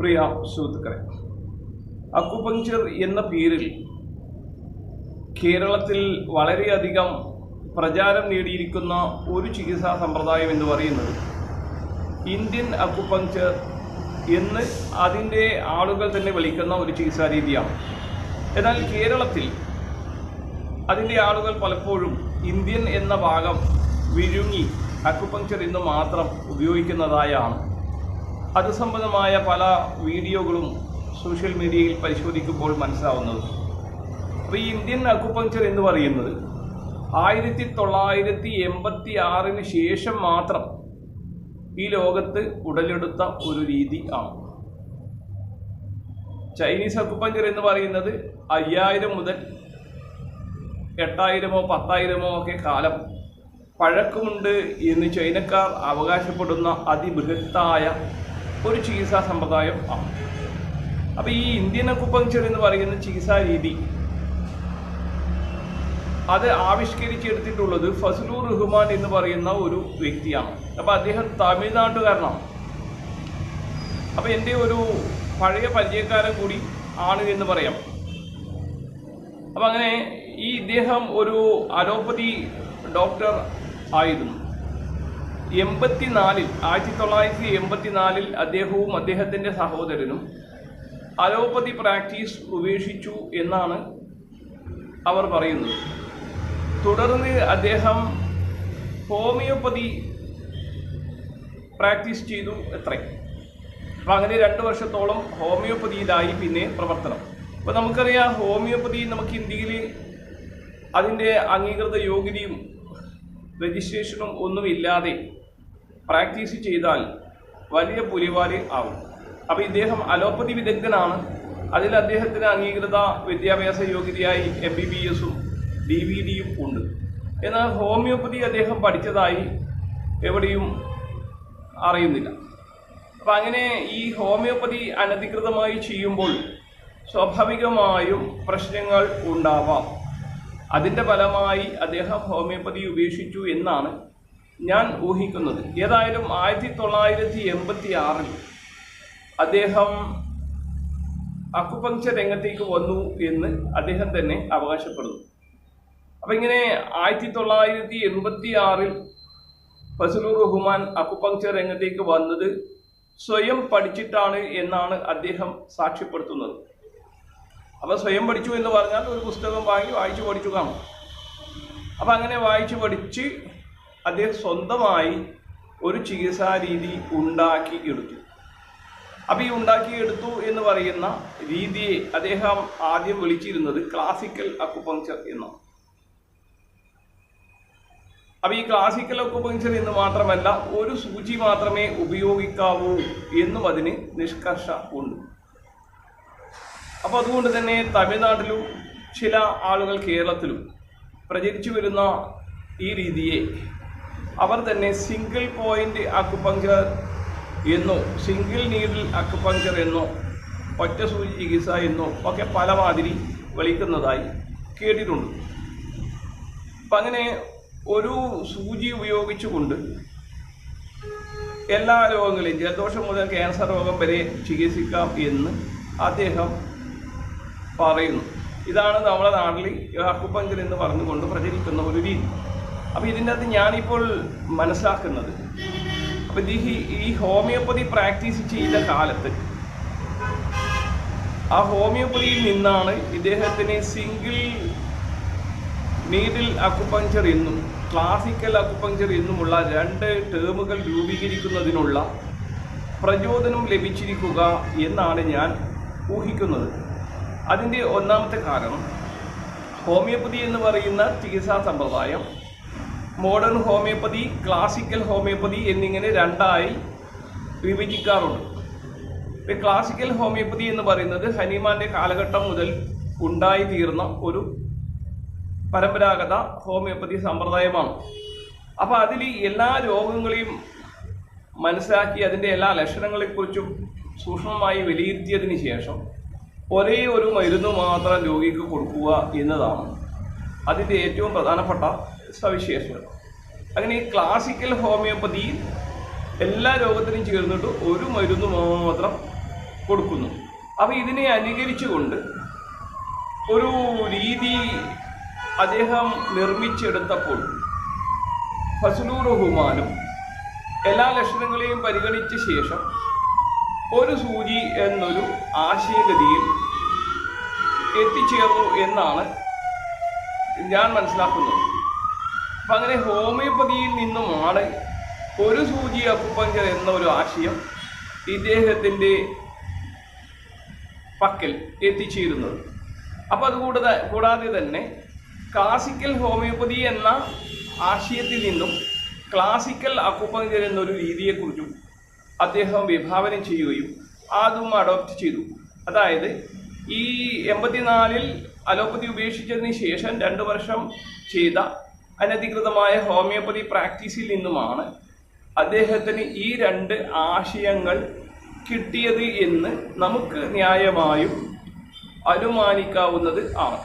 പ്രിയ സുഹൃത്തുക്കളെ അക്കുപങ്ചർ എന്ന പേരിൽ കേരളത്തിൽ വളരെയധികം പ്രചാരം നേടിയിരിക്കുന്ന ഒരു ചികിത്സാ സമ്പ്രദായം എന്ന് പറയുന്നത് ഇന്ത്യൻ അക്കുപങ്ചർ എന്ന് അതിന്റെ ആളുകൾ തന്നെ വിളിക്കുന്ന ഒരു ചികിത്സാ രീതിയാണ്. എന്നാൽ കേരളത്തിൽ അതിന്റെ ആളുകൾ പലപ്പോഴും ഇന്ത്യൻ എന്ന ഭാഗം വിഴുങ്ങി അക്കുപങ്ചർ എന്ന് മാത്രം ഉപയോഗിക്കുന്നതായാണ് അത് സംബന്ധമായ പല വീഡിയോകളും സോഷ്യൽ മീഡിയയിൽ പരിശോധിക്കുമ്പോൾ മനസ്സിലാവുന്നത്. അപ്പോൾ ഈ ഇന്ത്യൻ അക്കുപങ്ചർ എന്ന് പറയുന്നത് ആയിരത്തി തൊള്ളായിരത്തി എൺപത്തി ആറിന് ശേഷം മാത്രം ഈ ലോകത്ത് ഉടലെടുത്ത ഒരു രീതി ആണ്. ചൈനീസ് അക്കുപഞ്ചർ എന്ന് പറയുന്നത് അയ്യായിരം മുതൽ എട്ടായിരമോ പത്തായിരമോ ഒക്കെ കാലം പഴക്കമുണ്ട് എന്ന് ചൈനക്കാർ അവകാശപ്പെടുന്ന അതിബൃഹത്തായ ഒരു ചികിത്സാ സമ്പ്രദായം ആണ് അപ്പോൾ ഈ ഇന്ത്യൻ അക്കുപങ്ചർ എന്ന് പറയുന്ന ചികിത്സാ രീതി അത് ആവിഷ്കരിച്ചെടുത്തിട്ടുള്ളത് ഫസലൂർ റഹ്മാൻ എന്ന് പറയുന്ന ഒരു വ്യക്തിയാണ്. അപ്പോൾ അദ്ദേഹം തമിഴ്നാട്ടുകാരനാണ്. അപ്പോൾ എന്റെ ഒരു പഴയ പരിചയക്കാരൻ കൂടി ആണ് എന്ന് പറയാം. അപ്പം അങ്ങനെ ഈ ഇദ്ദേഹം ഒരു അലോപ്പതി ഡോക്ടർ ആയിരുന്നു. എൺപത്തിനാലിൽ ആയിരത്തി തൊള്ളായിരത്തി എൺപത്തിനാലിൽ അദ്ദേഹവും അദ്ദേഹത്തിന്റെ സഹോദരനും അലോപ്പതി പ്രാക്ടീസ് ഉപേക്ഷിച്ചു എന്നാണ് അവർ പറയുന്നത്. തുടർന്ന് അദ്ദേഹം ഹോമിയോപ്പതി പ്രാക്ടീസ് ചെയ്തു എത്ര അപ്പം അങ്ങനെ രണ്ട് വർഷത്തോളം ഹോമിയോപ്പതിയിലായി പിന്നെ പ്രവർത്തനം. അപ്പോൾ നമുക്കറിയാം ഹോമിയോപ്പതി നമുക്ക് ഇന്ത്യയിൽ അതിന്റെ അംഗീകൃത യോഗ്യതയും രജിസ്ട്രേഷനും ഒന്നുമില്ലാതെ പ്രാക്ടീസ് ചെയ്താൽ വലിയ പുലിവാലി ആവും. അപ്പോൾ ഇദ്ദേഹം അലോപ്പതി വിദഗ്ധനാണ്. അതിൽ അദ്ദേഹത്തിന് അംഗീകൃത വിദ്യാഭ്യാസ യോഗ്യതയായി എം ബി ബി എസും ഡി വി ഡിയും ഉണ്ട്. എന്നാൽ ഹോമിയോപ്പതി അദ്ദേഹം പഠിച്ചതായി എവിടെയും അറിയുന്നില്ല. അപ്പം അങ്ങനെ ഈ ഹോമിയോപ്പതി അനധികൃതമായി ചെയ്യുമ്പോൾ സ്വാഭാവികമായും പ്രശ്നങ്ങൾ ഉണ്ടാവാം. അതിന്റെ ഫലമായി അദ്ദേഹം ഹോമിയോപ്പതി ഉപേക്ഷിച്ചു എന്നാണ് ഞാൻ ഊഹിക്കുന്നത്. ഏതായാലും ആയിരത്തി തൊള്ളായിരത്തി എൺപത്തി ആറിൽ അദ്ദേഹം അക്കുപങ്ചർ രംഗത്തേക്ക് വന്നു എന്ന് അദ്ദേഹം തന്നെ അവകാശപ്പെടുന്നു. അപ്പം ഇങ്ങനെ ആയിരത്തി തൊള്ളായിരത്തി എൺപത്തി ആറിൽ ഫസലൂർ റഹ്മാൻ അക്കുപങ്ചർ രംഗത്തേക്ക് വന്നത് സ്വയം പഠിച്ചിട്ടാണ് എന്നാണ് അദ്ദേഹം സാക്ഷ്യപ്പെടുത്തുന്നത്. അപ്പോൾ സ്വയം പഠിച്ചു എന്ന് പറഞ്ഞാൽ ഒരു പുസ്തകം വാങ്ങി വായിച്ചു പഠിച്ചു കാണും. അപ്പം അങ്ങനെ വായിച്ചു പഠിച്ച് അദ്ദേഹം സ്വന്തമായി ഒരു ചികിത്സാ രീതി ഉണ്ടാക്കി എടുത്തു. അപ്പം ഈ ഉണ്ടാക്കിയെടുത്തു എന്ന് പറയുന്ന രീതിയെ അദ്ദേഹം ആദ്യം വിളിച്ചിരുന്നത് ക്ലാസിക്കൽ അക്കുപങ്ചർ എന്നാണ്. അപ്പം ഈ ക്ലാസിക്കൽ ഒക്കുപങ്ചർ എന്ന് മാത്രമല്ല ഒരു സൂചി മാത്രമേ ഉപയോഗിക്കാവൂ എന്നും അതിന് നിഷ്കർഷ ഉണ്ട്. അപ്പോൾ അതുകൊണ്ട് തന്നെ തമിഴ്നാട്ടിലും ചില ആളുകൾ കേരളത്തിലും പ്രചരിച്ചു വരുന്ന ഈ രീതിയെ അവർ തന്നെ സിംഗിൾ പോയിന്റ് അക്കുപങ്ചർ എന്നോ സിംഗിൾ നീഡിൽ അക്കുപങ്ചർ എന്നോ ഒറ്റ സൂചി ചികിത്സ എന്നോ ഒക്കെ പല മാതിരി വിളിക്കുന്നതായി കേട്ടിട്ടുണ്ട്. അപ്പം അങ്ങനെ ഒരു സൂചി ഉപയോഗിച്ചുകൊണ്ട് എല്ലാ രോഗങ്ങളെയും ജലദോഷം മുതൽ ക്യാൻസർ രോഗം വരെ ചികിത്സിക്കാം എന്ന് അദ്ദേഹം പറയുന്നു. ഇതാണ് നമ്മുടെ നാട്ടിൽ അക്കുപഞ്ചർ എന്ന് പറഞ്ഞുകൊണ്ട് പ്രചരിക്കുന്ന ഒരു രീതി. അപ്പോൾ ഇതിന്റെ അകത്ത് ഞാനിപ്പോൾ മനസ്സിലാക്കുന്നത്. അപ്പോൾ ഈ ഹോമിയോപ്പതി പ്രാക്ടീസ് ചെയ്ത കാലത്ത് ആ ഹോമിയോപ്പതിയിൽ നിന്നാണ് ഇദ്ദേഹത്തിന് സിംഗിൾ നീഡിൽ അക്കുപഞ്ചർ എന്നും ക്ലാസിക്കൽ അക്കുപഞ്ചർ എന്നുമുള്ള രണ്ട് ടേമുകൾ രൂപീകരിക്കുന്നതിനുള്ള പ്രചോദനം ലഭിച്ചിരിക്കുക എന്നാണ് ഞാൻ ഊഹിക്കുന്നത്. അതിന്റെ ഒന്നാമത്തെ കാരണം ഹോമിയോപ്പതി എന്ന് പറയുന്ന ചികിത്സാ സമ്പ്രദായം മോഡേൺ ഹോമിയോപ്പതി ക്ലാസിക്കൽ ഹോമിയോപ്പതി എന്നിങ്ങനെ രണ്ടായി വിഭജിക്കാറുണ്ട്. ഇപ്പം ക്ലാസിക്കൽ ഹോമിയോപ്പതി എന്ന് പറയുന്നത് ഹനുമാന്റെ കാലഘട്ടം മുതൽ ഉണ്ടായി തീർന്ന ഒരു പരമ്പരാഗത ഹോമിയോപ്പതി സമ്പ്രദായമാണ്. അപ്പോൾ അതിൽ എല്ലാ രോഗങ്ങളെയും മനസ്സിലാക്കി അതിന്റെ എല്ലാ ലക്ഷണങ്ങളെക്കുറിച്ചും സൂക്ഷ്മമായി വിലയിരുത്തിയതിന് ശേഷം ഒരേ ഒരു മരുന്ന് മാത്രം രോഗിക്ക് കൊടുക്കുക എന്നതാണ്. അതിന്റെ ഏറ്റവും പ്രധാനപ്പെട്ട സവിശേഷത അങ്ങനെ ഈ ക്ലാസിക്കൽ ഹോമിയോപ്പതിയിൽ എല്ലാ രോഗത്തിനും ചേർന്നിട്ട് ഒരു മരുന്ന് മാത്രം കൊടുക്കുന്നു. അപ്പോൾ ഇതിനെ അനുകരിച്ചുകൊണ്ട് ഒരു രീതി അദ്ദേഹം നിർമ്മിച്ചെടുത്തപ്പോൾ ഫസലൂർ റഹ്മാനും എല്ലാ ലക്ഷണങ്ങളെയും പരിഗണിച്ച ശേഷം ഒരു സൂചി എന്നൊരു ആശയഗതിയിൽ എത്തിച്ചേർന്നു എന്നാണ് ഞാൻ മനസ്സിലാക്കുന്നത്. അപ്പം അങ്ങനെ ഹോമിയോപ്പതിയിൽ നിന്നുമാണ് ഒരു സൂചി അക്കുപഞ്ചർ എന്ന ഒരു ആശയം ഇദ്ദേഹത്തിന്റെ പക്കൽ എത്തിച്ചേരുന്നത്. അപ്പം അതുകൂടാതെ കൂടാതെ തന്നെ ക്ലാസിക്കൽ ഹോമിയോപ്പതി എന്ന ആശയത്തിൽ നിന്നും ക്ലാസിക്കൽ അക്കുപഞ്ചർ എന്നൊരു രീതിയെക്കുറിച്ചും അദ്ദേഹം വിഭാവനം ചെയ്യുകയും അതും അഡോപ്റ്റ് ചെയ്തു. അതായത് ഈ എൺപത്തിനാലിൽ അലോപ്പതി ഉപേക്ഷിച്ചതിന് ശേഷം രണ്ട് വർഷം ചെയ്ത അനധികൃതമായ ഹോമിയോപ്പതി പ്രാക്ടീസിൽ നിന്നുമാണ് അദ്ദേഹത്തിന് ഈ രണ്ട് ആശയങ്ങൾ കിട്ടിയത് എന്ന് നമുക്ക് ന്യായമായും അനുമാനിക്കാവുന്നത് ആണ്.